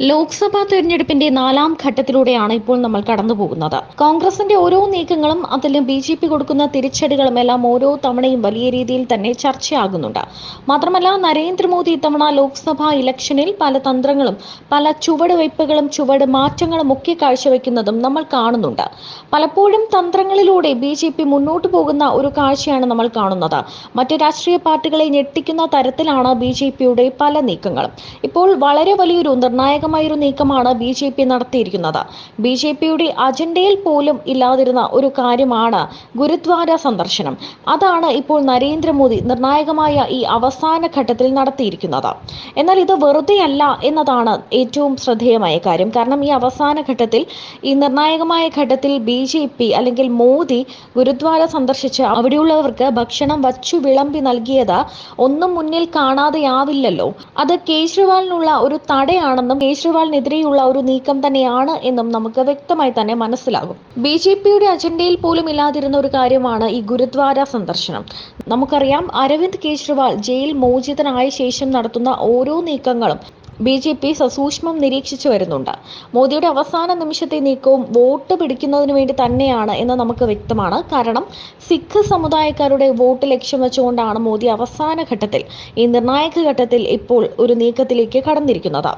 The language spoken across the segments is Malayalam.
ലോക്സഭാ തെരഞ്ഞെടുപ്പിന്റെ നാലാം ഘട്ടത്തിലൂടെയാണ് ഇപ്പോൾ നമ്മൾ കടന്നുപോകുന്നത്. കോൺഗ്രസിന്റെ ഓരോ നീക്കങ്ങളും അതിലും ബി ജെ പി കൊടുക്കുന്ന തിരിച്ചടികളും എല്ലാം ഓരോ തവണയും വലിയ രീതിയിൽ തന്നെ ചർച്ചയാകുന്നുണ്ട്. മാത്രമല്ല നരേന്ദ്രമോദി ഇത്തവണ ലോക്സഭാ ഇലക്ഷനിൽ പല തന്ത്രങ്ങളും പല ചുവടുവയ്പ്പുകളും ചുവട് മാറ്റങ്ങളും ഒക്കെ കാഴ്ചവെക്കുന്നതും നമ്മൾ കാണുന്നുണ്ട്. പലപ്പോഴും തന്ത്രങ്ങളിലൂടെ ബി ജെ പി മുന്നോട്ട് പോകുന്ന ഒരു കാഴ്ചയാണ് നമ്മൾ കാണുന്നത്. മറ്റ് രാഷ്ട്രീയ പാർട്ടികളെ ഞെട്ടിക്കുന്ന തരത്തിലാണ് ബി ജെ പിയുടെ പല നീക്കങ്ങളും. ഇപ്പോൾ വളരെ വലിയൊരു നിർണായകമായ ഒരു നീക്കമാണ് ബി ജെ പി നടത്തിയിരിക്കുന്നത്. ബി ജെ പിയുടെ അജണ്ടയിൽ പോലും ഇല്ലാതിരുന്ന ഒരു കാര്യമാണ് ഗുരുദ്വാര സന്ദർശനം. അതാണ് ഇപ്പോൾ നരേന്ദ്രമോദി നിർണായകമായ ഈ അവസാന ഘട്ടത്തിൽ നടത്തിയിരിക്കുന്നത്. എന്നാൽ ഇത് വെറുതെയല്ല എന്നതാണ് ഏറ്റവും ശ്രദ്ധേയമായ കാര്യം. കാരണം ഈ അവസാന ഘട്ടത്തിൽ ഈ നിർണായകമായ ഘട്ടത്തിൽ ബി ജെ പി അല്ലെങ്കിൽ മോദി ഗുരുദ്വാര സന്ദർശിച്ച് അവിടെയുള്ളവർക്ക് ഭക്ഷണം വച്ചു വിളമ്പി നൽകിയത് ഒന്നും മുന്നിൽ കാണാതെയാവില്ലല്ലോ. അത് കേജ്രിവാളിനുള്ള ഒരു തടയാണെന്നും കേജ്രിവാളിനെതിരെയുള്ള ഒരു നീക്കം തന്നെയാണ് എന്നും നമുക്ക് വ്യക്തമായി തന്നെ മനസ്സിലാകും. ബി ജെ പിയുടെ അജണ്ടയിൽ പോലും ഇല്ലാതിരുന്ന ഒരു കാര്യമാണ് ഈ ഗുരുദ്വാര സന്ദർശനം. നമുക്കറിയാം അരവിന്ദ് കേജ്രിവാൾ ജയിൽ മോചിതനായ ശേഷം നടത്തുന്ന ഓരോ നീക്കങ്ങളും ബി ജെ പി സസൂക്ഷ്മം നിരീക്ഷിച്ചു വരുന്നുണ്ട്. മോദിയുടെ അവസാന നിമിഷത്തെ നീക്കവും വോട്ട് പിടിക്കുന്നതിന് വേണ്ടി തന്നെയാണ് എന്ന് നമുക്ക് വ്യക്തമാണ്. കാരണം സിഖ് സമുദായക്കാരുടെ വോട്ട് ലക്ഷ്യം വെച്ചുകൊണ്ടാണ് മോദി അവസാന ഘട്ടത്തിൽ ഈ നിർണായക ഘട്ടത്തിൽ ഇപ്പോൾ ഒരു നീക്കത്തിലേക്ക് കടന്നിരിക്കുന്നത്.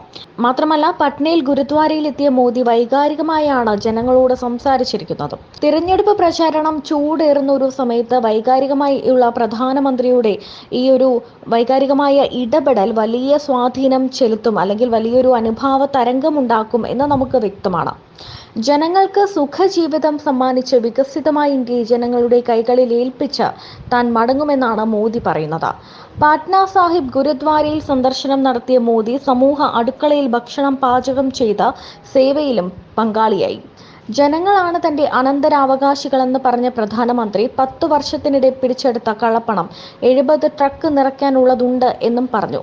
മാത്രമല്ല പട്നയിൽ ഗുരുദ്വാരയിൽ എത്തിയ മോദി വൈകാരികമായാണ് ജനങ്ങളോട് സംസാരിച്ചിരിക്കുന്നത്. തിരഞ്ഞെടുപ്പ് പ്രചാരണം ചൂടേറുന്ന ഒരു സമയത്ത് വൈകാരികമായി ഉള്ള പ്രധാനമന്ത്രിയുടെ ഈ ഒരു വൈകാരികമായ ഇടപെടൽ വലിയ സ്വാധീനം ചെലുത്തും അല്ലെങ്കിൽ വലിയൊരു അനുഭാവ തരംഗമുണ്ടാക്കും എന്ന് നമുക്ക് വ്യക്തമാണ്. ജനങ്ങൾക്ക് സുഖജീവിതം സമ്മാനിച്ച് വികസിതമായ ഇന്ത്യയെ ജനങ്ങളുടെ കൈകളിൽ ഏൽപ്പിച്ച് താൻ മടങ്ങുമെന്നാണ് മോദി പറയുന്നത്. പാട്ന സാഹിബ് ഗുരുദ്വാരയിൽ സന്ദർശനം നടത്തിയ മോദി സമൂഹ അടുക്കളയിൽ ഭക്ഷണം പാചകം ചെയ്ത സേവയിലും പങ്കാളിയായി. ജനങ്ങളാണ് തന്റെ അനന്തരാവകാശികളെന്ന് പറഞ്ഞ പ്രധാനമന്ത്രി പത്തു വർഷത്തിനിടെ പിടിച്ചെടുത്ത കള്ളപ്പണം എഴുപത് ട്രക്ക് നിറയ്ക്കാനുള്ളതുണ്ട് എന്നും പറഞ്ഞു.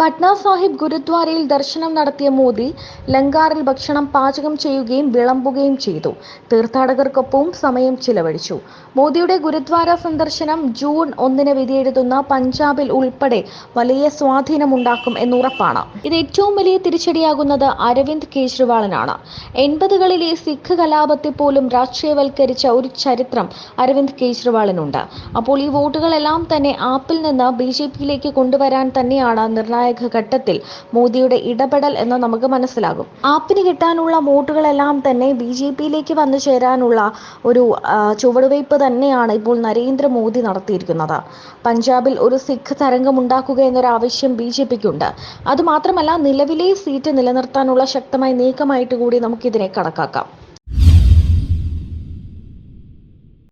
പട്ന സാഹിബ് ഗുരുദ്വാരയിൽ ദർശനം നടത്തിയ മോദി ലങ്കാറിൽ ഭക്ഷണം പാചകം ചെയ്യുകയും വിളമ്പുകയും ചെയ്തു. തീർത്ഥാടകർക്കൊപ്പവും സമയം ചിലവഴിച്ചു. മോദിയുടെ ഗുരുദ്വാര സന്ദർശനം ജൂൺ ഒന്നിന് വിധിയെഴുതുന്ന പഞ്ചാബിൽ ഉൾപ്പെടെ വലിയ സ്വാധീനമുണ്ടാക്കും എന്നുറപ്പാണ്. ഇത് ഏറ്റവും വലിയ തിരിച്ചടിയാകുന്നത് അരവിന്ദ് കേജ്രിവാളിനാണ്. എൺപതുകളിലെ സിഖ് കലാപത്തെ പോലും രാഷ്ട്രീയവൽക്കരിച്ച ഒരു ചരിത്രം അരവിന്ദ് കേജ്രിവാളിനുണ്ട്. അപ്പോൾ ഈ വോട്ടുകളെല്ലാം തന്നെ ആപ്പിൽ നിന്ന് ബി കൊണ്ടുവരാൻ തന്നെയാണ് നിർണായക നിർണായക ഘട്ടത്തിൽ മോദിയുടെ ഇടപെടൽ എന്ന് നമുക്ക് മനസ്സിലാകും. ആപ്പിന് കിട്ടാനുള്ള വോട്ടുകളെല്ലാം തന്നെ ബി ജെ പിയിലേക്ക് വന്നു ചേരാനുള്ള ഒരു ചുവടുവയ്പ് തന്നെയാണ് ഇപ്പോൾ നരേന്ദ്രമോദി നടത്തിയിരിക്കുന്നത്. പഞ്ചാബിൽ ഒരു സിഖ് തരംഗം ഉണ്ടാക്കുക എന്നൊരു ആവശ്യം ബി ജെ പിക്കുണ്ട്. അതുമാത്രമല്ല നിലവിലെ സീറ്റ് നിലനിർത്താനുള്ള ശക്തമായ നീക്കമായിട്ട് കൂടി നമുക്കിതിനെ കണക്കാക്കാം.